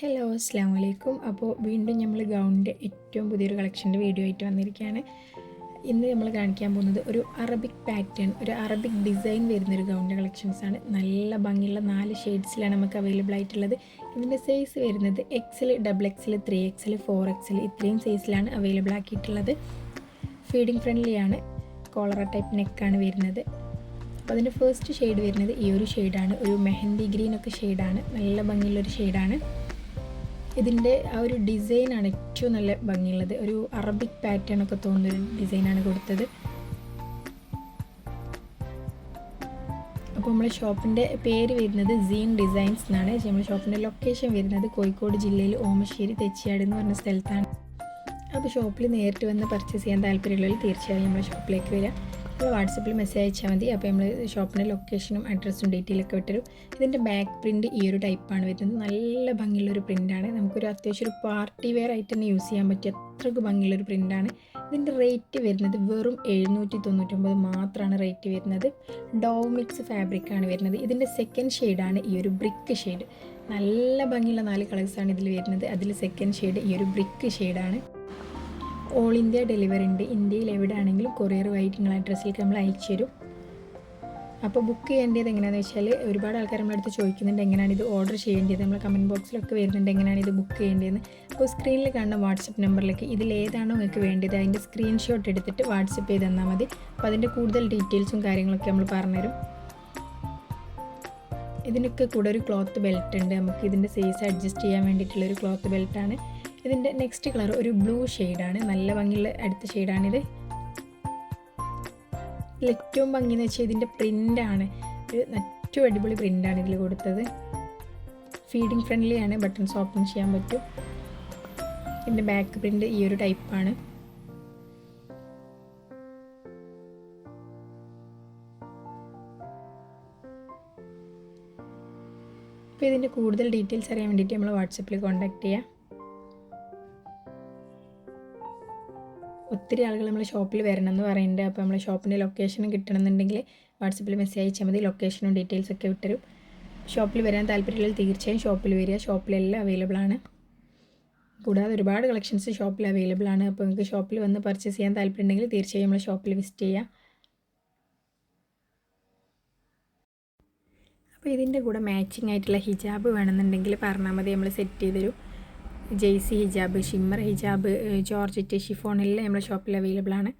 Hello അസ്സാം വലൈക്കും അപ്പോൾ വീണ്ടും നമ്മൾ ഗൗണിന്റെ ഏറ്റവും പുതിയൊരു കളക്ഷന്റെ വീഡിയോ ആയിട്ട് വന്നിരിക്കുകയാണ്. ഇന്ന് നമ്മൾ കാണിക്കാൻ പോകുന്നത് ഒരു അറബിക് പാറ്റേൺ ഒരു അറബിക് ഡിസൈൻ വരുന്നൊരു ഗൗണിന്റെ കളക്ഷൻസ് ആണ്. നല്ല ഭംഗിയുള്ള നാല് ഷെയ്ഡ്സിലാണ് നമുക്ക് അവൈലബിൾ ആയിട്ടുള്ളത്. ഇതിന്റെ സൈസ് വരുന്നത് എക്സിൽ ഡബിൾ എക്സിൽ ത്രീ എക്സിൽ ഫോർ എക്സിൽ ഇത്രയും സൈസിലാണ് അവൈലബിൾ ആക്കിയിട്ടുള്ളത്. ഫീഡിങ് ഫ്രണ്ട്ലിയാണ് കോളറ ടൈപ്പ് നെക്കാണ് വരുന്നത്. അപ്പോൾ അതിന്റെ ഫസ്റ്റ് ഷെയ്ഡ് വരുന്നത് ഈ ഒരു ഷെയ്ഡാണ് ഒരു മെഹന്തി ഗ്രീനൊക്കെ ഷെയ്ഡാണ് നല്ല ഭംഗിയുള്ളൊരു ഷെയ്ഡാണ് ഇതിന്റെ ആ ഒരു ഡിസൈനാണ് ഏറ്റവും നല്ല ഭംഗിയുള്ളത്. ഒരു അറബിക് പാറ്റേൺ ഒക്കെ തോന്നുന്നൊരു ഡിസൈനാണ് കൊടുത്തത്. അപ്പോൾ നമ്മുടെ ഷോപ്പിന്റെ പേര് വരുന്നത് സീൻ ഡിസൈൻസ് എന്നാണ്. നമ്മുടെ ഷോപ്പിന്റെ ലൊക്കേഷൻ വരുന്നത് കോഴിക്കോട് ജില്ലയിൽ ഓമശ്ശേരി തെച്ചിയാട് എന്ന് പറഞ്ഞ സ്ഥലത്താണ്. അപ്പോൾ ഷോപ്പിൽ നേരിട്ട് വന്ന് പർച്ചേസ് ചെയ്യാൻ താല്പര്യമുള്ളവർ തീർച്ചയായും നമ്മുടെ ഷോപ്പിലേക്ക് വരിക അപ്പോൾ വാട്സപ്പിൽ മെസ്സേജ് അയച്ചാൽ മതി. അപ്പോൾ നമ്മൾ ഷോപ്പിന്റെ ലൊക്കേഷനും അഡ്രസ്സും ഡീറ്റെയിലൊക്കെ വിട്ടരും ഇതിന്റെ ബാക്ക് പ്രിന്റ് ഈ ഒരു ടൈപ്പാണ് വരുന്നത്. നല്ല ഭംഗിയുള്ളൊരു പ്രിന്റാണ് നമുക്കൊരു അത്യാവശ്യം ഒരു പാർട്ടി വെയർ ആയിട്ട് തന്നെ യൂസ് ചെയ്യാൻ പറ്റിയ അത്രയ്ക്ക് ഭംഗിയുള്ളൊരു പ്രിന്റാണ് ഇതിന്റെ റേറ്റ് വരുന്നത് വെറും എഴുന്നൂറ്റി തൊണ്ണൂറ്റൊമ്പത് മാത്രമാണ് റേറ്റ് വരുന്നത്. ഡോവ് മിക്സ് ഫാബ്രിക്കാണ് വരുന്നത്. ഇതിന്റെ സെക്കൻഡ് ഷെയ്ഡാണ് ഈ ഒരു ബ്രിക്ക് ഷെയ്ഡ് നല്ല ഭംഗിയുള്ള നാല് കളേഴ്സാണ് ഇതിൽ വരുന്നത്. അതിൽ സെക്കൻഡ് ഷെയ്ഡ് ഈ ഒരു ബ്രിക്ക് ഷെയ്ഡാണ് ഓൾ ഇന്ത്യ ഡെലിവറി ഉണ്ട്. ഇന്ത്യയിൽ എവിടെയാണെങ്കിലും കൊറിയർ വഴി നിങ്ങൾ അഡ്രസ്സിലേക്ക് നമ്മൾ അയച്ചു തരും. അപ്പോൾ ബുക്ക് ചെയ്യേണ്ടത് എങ്ങനെയാണെന്ന് വെച്ചാൽ ഒരുപാട് ആൾക്കാർ നമ്മുടെ അടുത്ത് ചോദിക്കുന്നുണ്ട് എങ്ങനെയാണ് ഇത് ഓർഡർ ചെയ്യേണ്ടത്. നമ്മൾ കമന്റ് ബോക്സിലൊക്കെ വരുന്നുണ്ട് എങ്ങനെയാണ് ഇത് ബുക്ക് ചെയ്യേണ്ടതെന്ന്. അപ്പോൾ സ്ക്രീനിൽ കാണുന്ന വാട്സപ്പ് നമ്പറിലേക്ക് ഇതിൽ ഏതാണോ നിങ്ങൾക്ക് വേണ്ടത് അതിന്റെ സ്ക്രീൻഷോട്ട് എടുത്തിട്ട് വാട്സപ്പ് ചെയ്ത് തന്നാൽ മതി. അപ്പോൾ അതിന്റെ കൂടുതൽ ഡീറ്റെയിൽസും കാര്യങ്ങളൊക്കെ നമ്മൾ പറഞ്ഞുതരും. ഇതിനൊക്കെ കൂടെ ഒരു ക്ലോത്ത് ബെൽറ്റ് ഉണ്ട്. നമുക്ക് ഇതിന്റെ സൈസ് അഡ്ജസ്റ്റ് ചെയ്യാൻ വേണ്ടിയിട്ടുള്ള ഒരു ക്ലോത്ത് ബെൽറ്റാണ് ഇതിന്റെ നെക്സ്റ്റ് കളർ ഒരു ബ്ലൂ ഷെയ്ഡാണ് നല്ല ഭംഗിയുള്ള അടുത്ത ഷെയ്ഡാണിത് ഏറ്റവും ഭംഗി എന്ന് വെച്ചാൽ ഇതിന്റെ പ്രിന്റാണ് ഒരു ഏറ്റവും അടിപൊളി പ്രിന്റാണ് ഇതിൽ കൊടുത്തത്. ഫീഡിങ് ഫ്രണ്ട്ലിയാണ് ബട്ടൺസ് ഓപ്പൺ ചെയ്യാൻ പറ്റും. ഇതിന്റെ ബാക്ക് പ്രിന്റ് ഈ ഒരു ടൈപ്പാണ് അപ്പോൾ ഇതിന്റെ കൂടുതൽ ഡീറ്റെയിൽസ് അറിയാൻ വേണ്ടിയിട്ട് നമ്മൾ വാട്സപ്പിൽ കോൺടാക്ട് ചെയ്യാം. ഒത്തിരി ആളുകൾ നമ്മൾ ഷോപ്പിൽ വരണം എന്ന് പറയുന്നുണ്ട് അപ്പോൾ നമ്മൾ ഷോപ്പിന്റെ ലൊക്കേഷനും കിട്ടണമെന്നുണ്ടെങ്കിൽ വാട്സപ്പിൽ മെസ്സേജ് അയച്ചാൽ മതി. ലൊക്കേഷനും ഡീറ്റെയിൽസ് ഒക്കെ വിട്ടരും. ഷോപ്പിൽ വരാൻ താല്പര്യമുള്ള തീർച്ചയായും ഷോപ്പിൽ വരിക. ഷോപ്പിലെല്ലാം അവൈലബിൾ ആണ്. കൂടാതെ ഒരുപാട് കളക്ഷൻസ് ഷോപ്പിൽ അവൈലബിൾ ആണ്. അപ്പോൾ നിങ്ങൾക്ക് ഷോപ്പിൽ വന്ന് പർച്ചേസ് ചെയ്യാൻ താല്പര്യമുണ്ടെങ്കിൽ തീർച്ചയായും നമ്മൾ ഷോപ്പിൽ വിസിറ്റ് ചെയ്യുക അപ്പോൾ ഇതിന്റെ കൂടെ മാച്ചിങ് ആയിട്ടുള്ള ഹിജാബ് വേണമെന്നുണ്ടെങ്കിൽ പറഞ്ഞാൽ മതി. നമ്മൾ സെറ്റ് ചെയ്ത് തരും. ജെയ്സി ഹിജാബ് ഷിമ്മർ ഹിജാബ് ജോർജറ്റ് ഷിഫോൺ എല്ലാം നമ്മുടെ ഷോപ്പിൽ അവൈലബിൾ ആണ്